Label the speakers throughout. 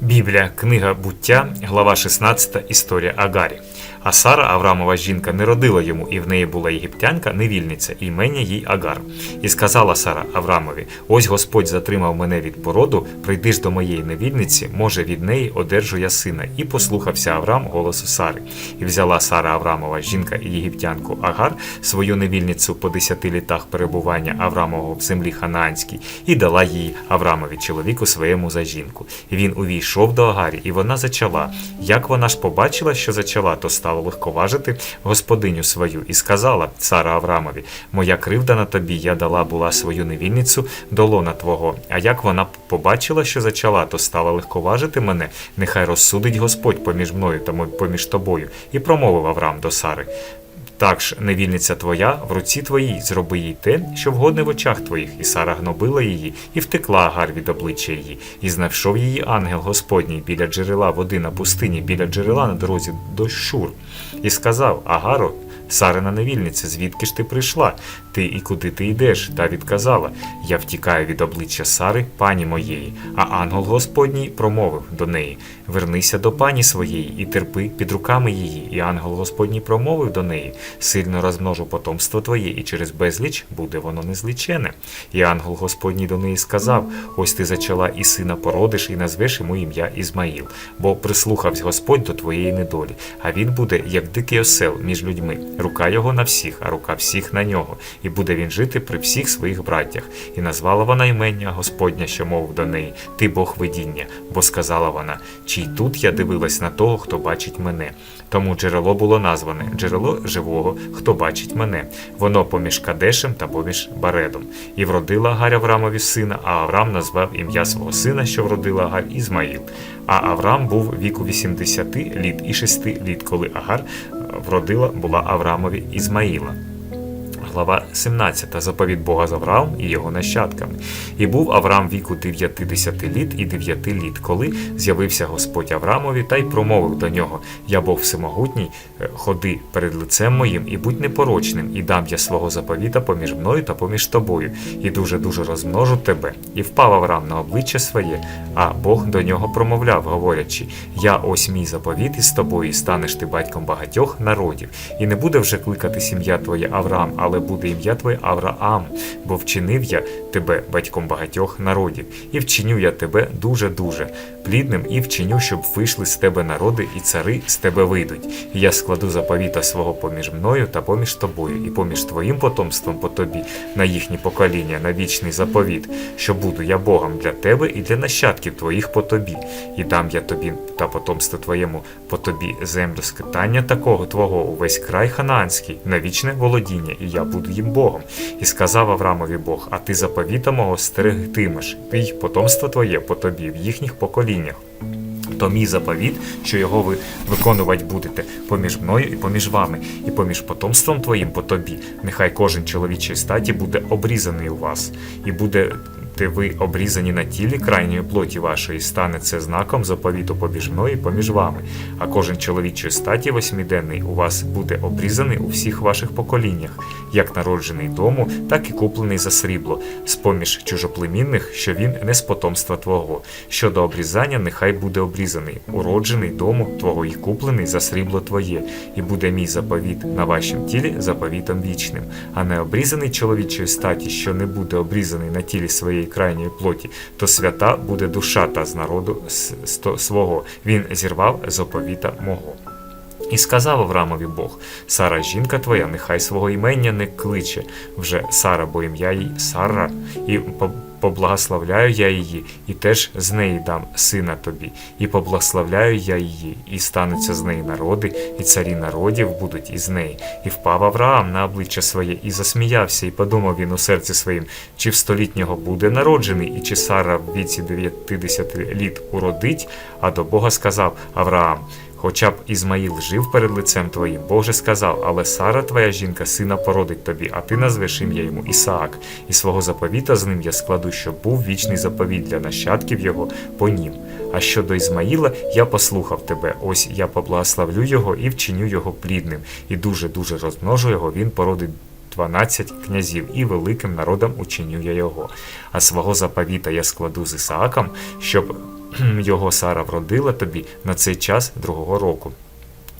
Speaker 1: Біблія, книга буття, глава 16, історія Агарі. А Сара, Аврамова жінка, не родила йому, і в неї була єгиптянка, невільниця, імення їй Агар. І сказала Сара Аврамові: Ось Господь затримав мене від породу, прийди ж до моєї невільниці, може від неї одержу я сина. І послухався Аврам голосу Сари. І взяла Сара Аврамова, жінка і єгиптянку Агар, свою невільницю по десяти літах перебування Аврамового в землі Ханаанській, і дала її Аврамові, чоловіку своєму за жінку. І він увійшов до Агарі, і вона зачала. Як вона ж побачила, що зачала, то стала легковажити господиню свою, і сказала цара Аврамові: Моя кривда на тобі, я дала була свою невільницю долона твого. А як вона побачила, що зачала, то стала легковажити мене, нехай розсудить Господь поміж мною та поміж тобою. І промовив Авраам до Сари. Так ж, невільниця твоя, в руці твоїй, зроби їй те, що вгодне в очах твоїх, і Сара гнобила її, і втекла Агар від обличчя її, і знайшов її ангел Господній біля джерела води на пустині, біля джерела на дорозі до Шур, і сказав Агаро, Сарина невільниця, звідки ж ти прийшла? Ти і куди ти йдеш? Та відказала: Я втікаю від обличчя Сари, пані моєї. А ангел Господній промовив до неї: Вернися до пані своєї і терпи під руками її. І ангел Господній промовив до неї: Сильно розмножу потомство твоє, і через безліч буде воно незлічене. І ангел Господній до неї сказав: Ось ти зачала і сина породиш, і назвеш йому ім'я Ізмаїл, бо прислухавсь Господь до твоєї недолі, а він буде, як дикий осел між людьми. Рука його на всіх, а рука всіх на нього, і буде він жити при всіх своїх браттях. І назвала вона імення Господня, що мовив до неї, Ти Бог видіння, бо сказала вона, чи тут я дивилась на того, хто бачить мене. Тому джерело було назване джерело живого, хто бачить мене. Воно поміж Кадешем та поміж Баредом. І вродила Агарь Аврамові сина, а Аврам назвав ім'я свого сина, що вродила Агарь Ізмаїл. А Аврам був віку 80 літ і 6 літ, коли Агар вродила була Аврамові Ізмаїла. Глава 17. Заповідь Бога з Авраамом і його нащадками. І був Авраам віку 90 літ і 9 літ, коли з'явився Господь Авраамові та й промовив до нього: Я Бог всемогутній, е, ходи перед лицем моїм і будь непорочним, і дам я свого заповіта поміж мною та поміж тобою, і дуже дуже розмножу тебе. І впав Авраам на обличчя своє, а Бог до нього промовляв, говорячи: Я ось мій заповіт із тобою, і станеш ти батьком багатьох народів, і не буде вже кликати сім'я твоя Авраам, але буде ім'я твоє Авраам, бо вчинив я тебе батьком багатьох народів, і вчиню я тебе дуже-дуже плідним, і вчиню, щоб вийшли з тебе народи, і цари з тебе вийдуть. І я складу заповіта свого поміж мною та поміж тобою, і поміж твоїм потомством по тобі, на їхні покоління, на вічний заповіт, що буду я Богом для тебе і для нащадків твоїх по тобі, і дам я тобі та потомству твоєму по тобі землю скитання такого твого увесь край ханаанський, на вічне володіння, і я буду їм Богом. І сказав Аврамові Бог: А ти заповіта мого стерегтимеш, і потомство твоє по тобі в їхніх поколіннях. То мій заповіт, що його ви виконувати будете поміж мною і поміж вами, і поміж потомством твоїм по тобі. Нехай кожен чоловічий статі буде обрізаний у вас, і буде. Ви обрізані на тілі крайньої плоті вашої, стане це знаком заповіту і поміж вами. А кожен чоловічої статі восьмиденний у вас буде обрізаний у всіх ваших поколіннях, як народжений дому, так і куплений за срібло, з поміж чужоплемінних, що він не з потомства твого. Щодо обрізання, нехай буде обрізаний, уроджений дому твого і куплений за срібло твоє, і буде мій заповіт на вашім тілі заповітом вічним, а не обрізаний чоловічої статі, що не буде обрізаний на тілі своєї крайньої плоті, то свята буде душа та з народу свого. Він зірвав заповіта мого. І сказав Аврамові Бог: Сара, жінка твоя, нехай свого імення не кличе вже Сара, бо ім'я їй Сара, і поблагословляю я її, і теж з неї дам сина тобі, і поблагословляю я її, і стануться з неї народи, і царі народів будуть із неї. І впав Авраам на обличчя своє, і засміявся, і подумав він у серці своїм, чи в столітнього буде народжений, і чи Сара в віці 90 літ уродить. А до Бога сказав Авраам. Хоча б Ізмаїл жив перед лицем твоїм, Бог же сказав, але Сара, твоя жінка, сина породить тобі, а ти назвеш ім'я йому Ісаак, і свого заповіта з ним я складу, щоб був вічний заповіт для нащадків його по нім. А щодо Ізмаїла, я послухав тебе, ось я поблагословлю його і вчиню його плідним, і дуже-дуже розмножу його, він породить. 12 князів, і великим народом учиню я його. А свого заповіта я складу з Ісааком, щоб його Сара вродила тобі на цей час другого року.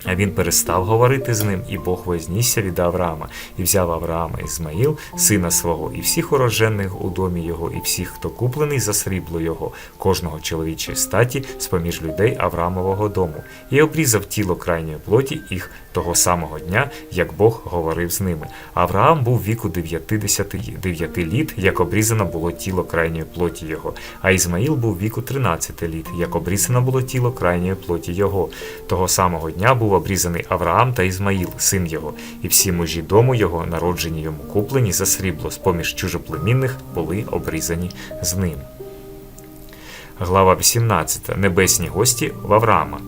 Speaker 1: А він перестав говорити з ним, і Бог вознісся від Авраама, і взяв Авраама Ізмаїл, сина свого, і всіх урожених у домі його, і всіх, хто куплений за срібло його, кожного чоловічої статі з поміж людей Авраамового дому, і обрізав тіло крайньої плоті їх того самого дня, як Бог говорив з ними. Авраам був віку 99 літ, як обрізано було тіло крайньої плоті його, а Ізмаїл був віку 13 літ, як обрізано було тіло крайньої плоті його. Того самого дня був обрізаний Авраам та Ізмаїл, син його, і всі мужі дому його, народжені йому куплені за срібло, з поміж чужоплемінних були обрізані з ним. Глава 18. Небесні гості в Авраама.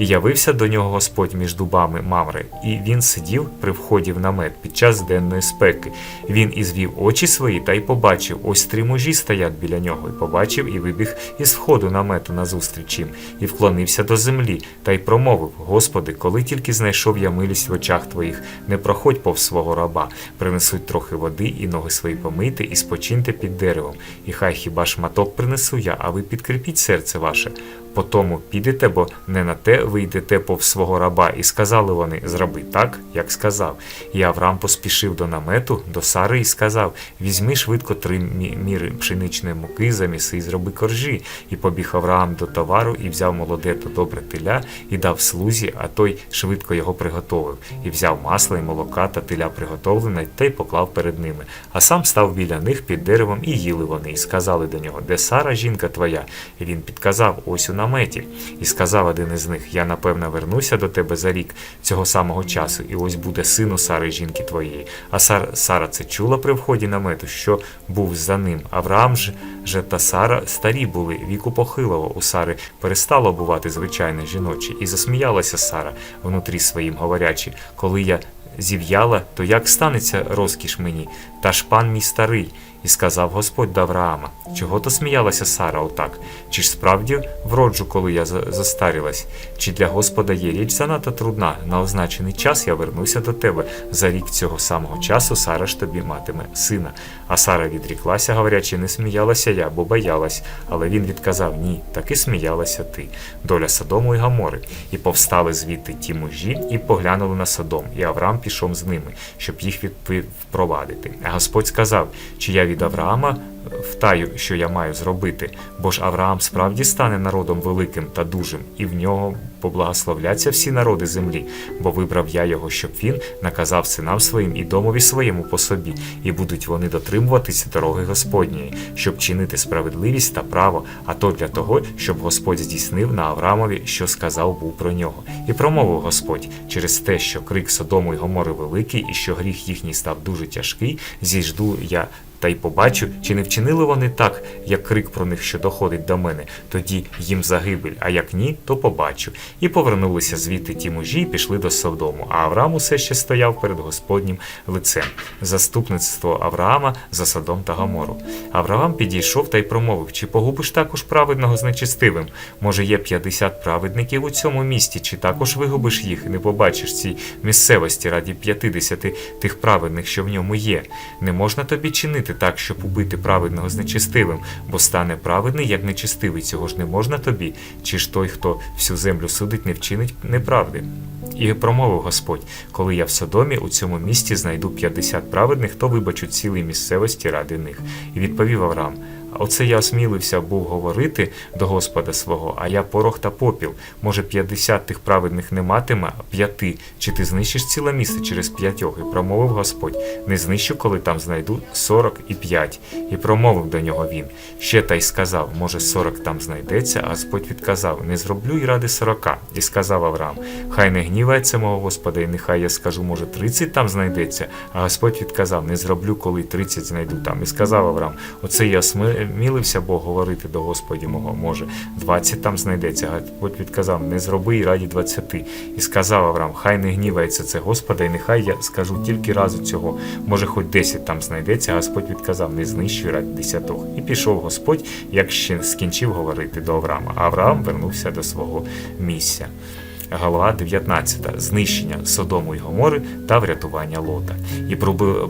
Speaker 1: І явився до нього Господь між дубами Мамри, і він сидів при вході в намет під час денної спеки. Він ізвів очі свої та й побачив, ось три мужі стоять біля нього, і побачив, і вибіг із входу намету назустріч їм, і вклонився до землі, та й промовив: Господи, коли тільки знайшов я милість в очах твоїх, не проходь повз свого раба, принесуть трохи води і ноги свої помийте, і спочиньте під деревом. І хай хіба шматок принесу я, а ви підкріпіть серце ваше. По тому підете, бо не на те ви йдете повз свого раба, і сказали вони зроби так, як сказав. І Авраам поспішив до намету, до Сари, і сказав: Візьми швидко три мі- міри пшеничної муки, заміси і зроби коржі. І побіг Авраам до товару, і взяв молоде та добре теля, і дав слузі, а той швидко його приготовив, і взяв масла і молока та теля приготовлене, та й поклав перед ними. А сам став біля них під деревом, і їли вони, і сказали до нього: Де Сара, жінка твоя? І він підказав: Ось у наметі. І сказав один із них: Я напевно вернуся до тебе за рік цього самого часу, і ось буде сину Сари, жінки твоєї. А Сар, Сара це чула при вході намету, що був за ним. Авраам ж, же та Сара старі були, віку похилого. У Сари перестало бувати звичайне жіноче, і засміялася Сара внутрі своїм, говорячи, коли я зів'яла, то як станеться розкіш мені? Та ж пан мій старий. І сказав Господь до Авраама, чого то сміялася Сара отак? Чи ж справді вроджу, коли я застарілась? Чи для Господа є річ занадто трудна? На означений час я вернуся до тебе. За рік цього самого часу Сара ж тобі матиме сина. А Сара відріклася, говорячи, не сміялася я, бо боялась. Але він відказав ні, таки сміялася ти. Доля Содому і Гамори. І повстали звідти ті мужі, і поглянули на Содом. І Авраам пішов з ними, щоб їх впровадити. А Господь сказав, чи я від Авраама втаю, що я маю зробити, бо ж Авраам справді стане народом великим та дужим, і в нього поблагословляться всі народи землі, бо вибрав я його, щоб він наказав синам своїм і домові своєму по собі, і будуть вони дотримуватися дороги Господньої, щоб чинити справедливість та право, а то для того, щоб Господь здійснив на Авраамові, що сказав був про нього. І промовив Господь через те, що крик Содому й Гомори великий, і що гріх їхній став дуже тяжкий, зіжду я та й побачу, чи не вчинили вони так, як крик про них, що доходить до мене, тоді їм загибель, а як ні, то побачу. І повернулися звідти ті мужі і пішли до Содому. А Авраам усе ще стояв перед Господнім лицем. Заступництво Авраама за Содом та Гомору. Авраам підійшов та й промовив: Чи погубиш також праведного з нечистивим? Може, є 50 праведників у цьому місті, чи також вигубиш їх не побачиш цій місцевості раді 50 тих праведних, що в ньому є? Не можна тобі чинити так, щоб убити праведного з нечистивим, бо стане праведний, як нечистивий. Цього ж не можна тобі, чи ж той, хто всю землю судить, не вчинить неправди. І промовив Господь: коли я в Содомі у цьому місті знайду 50 праведних, то вибачу цілій місцевості ради них. І відповів Авраам. Оце я осмілився був говорити до Господа свого, а я порох та попіл. Може, 50 тих праведних не матиме, а п'яти. Чи ти знищиш ціле місце через п'ятьох? І промовив Господь: не знищу, коли там знайду сорок і п'ять. І промовив до нього він. Ще та й сказав, може, сорок там знайдеться, а Господь відказав: Не зроблю й ради сорока. І сказав Авраам: Хай не гнівається мого Господа, і нехай я скажу, може, тридцять там знайдеться. А Господь відказав: Не зроблю, коли тридцять знайду там. І сказав Авраам: Оце я осмілився Бог говорити до Господі мого, може, двадцять там знайдеться. Господь відказав: Не зроби й раді двадцяти. І сказав Авраам: Хай не гнівається це Господа, і нехай я скажу тільки разу цього. Може, хоч десять там знайдеться. Господь відказав: Не знищуй раді десяток. І пішов Господь, як ще скінчив говорити до Авраама. А Авраам вернувся до свого місця. Глава 19. Знищення Содому і Гомори та врятування Лота. І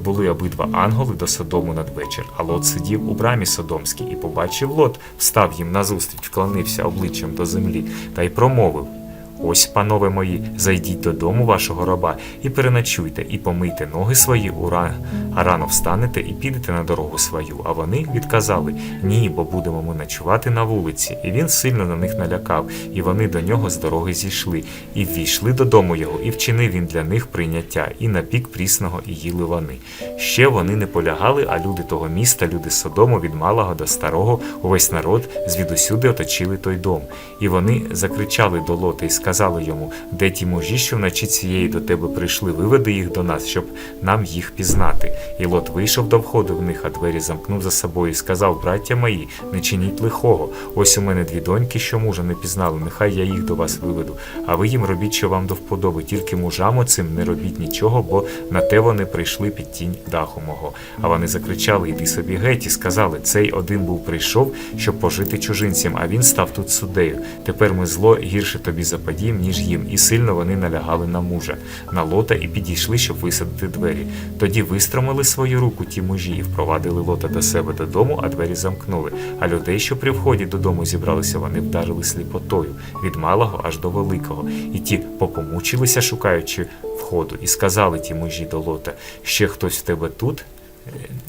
Speaker 1: були обидва ангели до Содому надвечір, а Лот сидів у брамі Содомській і побачив Лот, встав їм назустріч, вклонився обличчям до землі та й промовив. Ось, панове мої, зайдіть додому вашого раба і переночуйте, і помийте ноги свої у ра... а рано встанете і підете на дорогу свою. А вони відказали ні, бо будемо ми ночувати на вулиці. І він сильно на них налякав, і вони до нього з дороги зійшли, і ввійшли додому його, і вчинив він для них прийняття, і напік прісного, і їли вони. Ще вони не полягали, а люди того міста, люди Содому, від малого до старого, увесь народ звідусюди оточили той дом. І вони закричали до Лота і сказали йому, де ті мужі, що вночі цієї до тебе прийшли, виведи їх до нас, щоб нам їх пізнати. І Лот вийшов до входу в них, а двері замкнув за собою і сказав, браття мої, не чиніть лихого. Ось у мене дві доньки, що мужа не пізнали, нехай я їх до вас виведу. А ви їм робіть, що вам до вподоби, тільки мужам оцим не робіть нічого, бо на те вони прийшли під тінь даху мого. А вони закричали, іди собі геть, і сказали, цей один був прийшов, щоб пожити чужинцям, а він став тут суддею. Тепер ми зло гірше тобі западім, ніж їм. І сильно вони налягали на мужа, на лота і підійшли, щоб висадити двері. Тоді вистромили свою руку ті мужі і впровадили лота до себе додому, а двері замкнули. А людей, що при вході додому зібралися, вони вдарили сліпотою від малого аж до великого. І ті попомучилися, шукаючи входу, і сказали ті мужі до лота: ще хтось в тебе тут?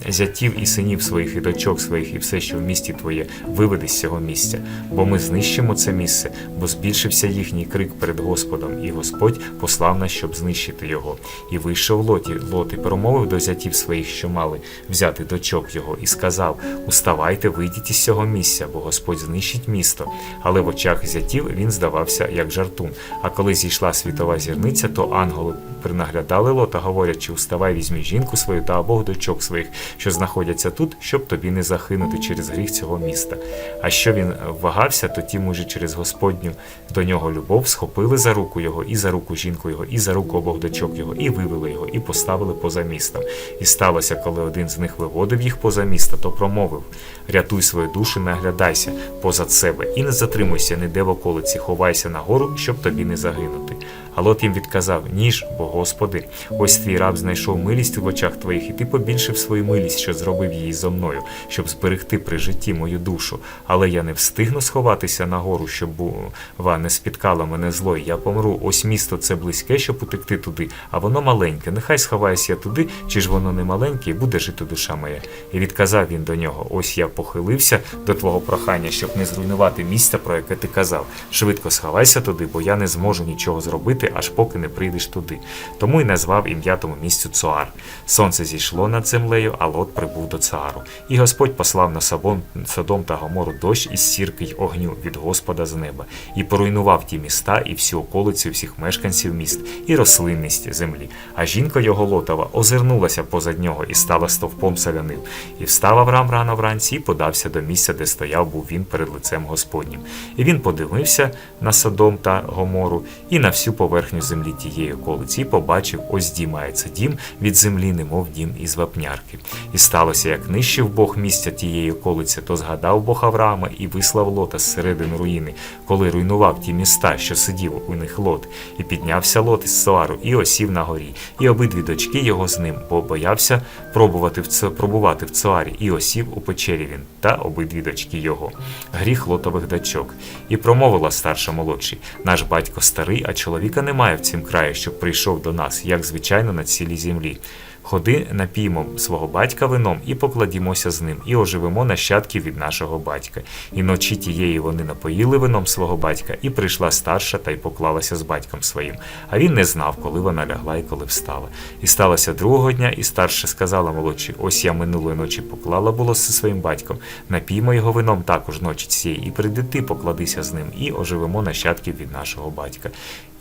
Speaker 1: Зятів і синів своїх, і дочок своїх, і все, що в місті твоє, виведи з цього місця, бо ми знищимо це місце, бо збільшився їхній крик перед Господом, і Господь послав нас, щоб знищити його. І вийшов Лоті, Лот і промовив до зятів своїх, що мали взяти дочок його, і сказав: Уставайте, вийдіть із цього місця, бо Господь знищить місто. Але в очах зятів він здавався як жартун. А коли зійшла світова зірниця, то ангели принаглядали Лота, говорячи, уставай, візьми жінку свою та обох дочок своїх, що знаходяться тут, щоб тобі не загинути через гріх цього міста. А що він вагався, то ті мужі через Господню до нього любов схопили за руку його, і за руку жінку його, і за руку обох дочок його, і вивели його, і поставили поза містом. І сталося, коли один з них виводив їх поза місто, то промовив: Рятуй свою душу, наглядайся позад себе, і не затримуйся ніде в околиці, ховайся на гору, щоб тобі не загинути. А Лот їм відказав: Ніж, бо Господи, ось твій раб знайшов милість в очах твоїх, і ти побільшив свою милість, що зробив її зо мною, щоб зберегти при житті мою душу. Але я не встигну сховатися на гору, щоб бува не спіткало мене зло, я помру. Ось місто це близьке, щоб утекти туди, а воно маленьке. Нехай сховаюся я туди, чи ж воно не маленьке, і буде жити душа моя. І відказав він до нього: Ось я похилився до твого прохання, щоб не зруйнувати місця, про яке ти казав. Швидко сховайся туди, бо я не зможу нічого зробити, аж поки не прийдеш туди. Тому й назвав ім'я тому місцю Цоар. Сонце зійшло над землею, а Лот прибув до Цаару. І Господь послав на Сабон, Содом та Гомору дощ із сірки й огню від Господа з неба, і поруйнував ті міста і всю околицю всіх мешканців міст, і рослинність землі. А жінка його Лотова озирнулася позад нього і стала стовпом солянив. І встав Авраам рано вранці і подався до місця, де стояв був він перед лицем Господнім. І він подивився на Содом та Гомору і на всю поверхню землі тієї околиці, побачив, ось дімається дім від землі, немов дім із вапнярки. І сталося, як нищив Бог місця тієї околиці, то згадав Бог Авраама і вислав Лота з середини руїни, коли руйнував ті міста, що сидів у них Лот, і піднявся Лот із Соару, і осів на горі, і обидві дочки його з ним, бо боявся пробувати в Ц... пробувати в Цоарі, і осів у печері він та обидві дочки його. Гріх Лотових дочок. І промовила старша молодший: наш батько старий, а чоловіка немає в цім краї, щоб прийшов до нас, як звичайно на цілій землі. Ходи, напіймо свого батька вином і покладімося з ним, і оживимо нащадків від нашого батька. І ночі тієї вони напоїли вином свого батька, і прийшла старша та й поклалася з батьком своїм. А він не знав, коли вона лягла і коли встала. І сталося другого дня, і старша сказала молодші: Ось я минулої ночі поклала було зі своїм батьком. Напіймо його вином також ночі цієї, і прийди ти, покладися з ним, і оживимо нащадків від нашого батька.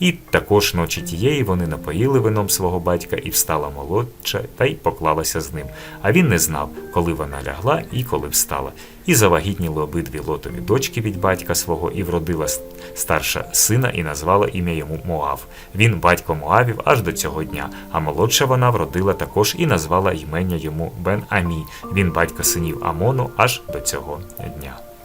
Speaker 1: І також ночі тієї вони напоїли вином свого батька, і встала молодша та й поклалася з ним. А він не знав, коли вона лягла і коли встала. І завагітніли обидві лотові дочки від батька свого, і вродила старша сина, і назвала ім'я йому Моав. Він батько Моавів аж до цього дня. А молодша вона вродила також і назвала імення йому Бен Амі. Він батько синів Амону аж до цього дня.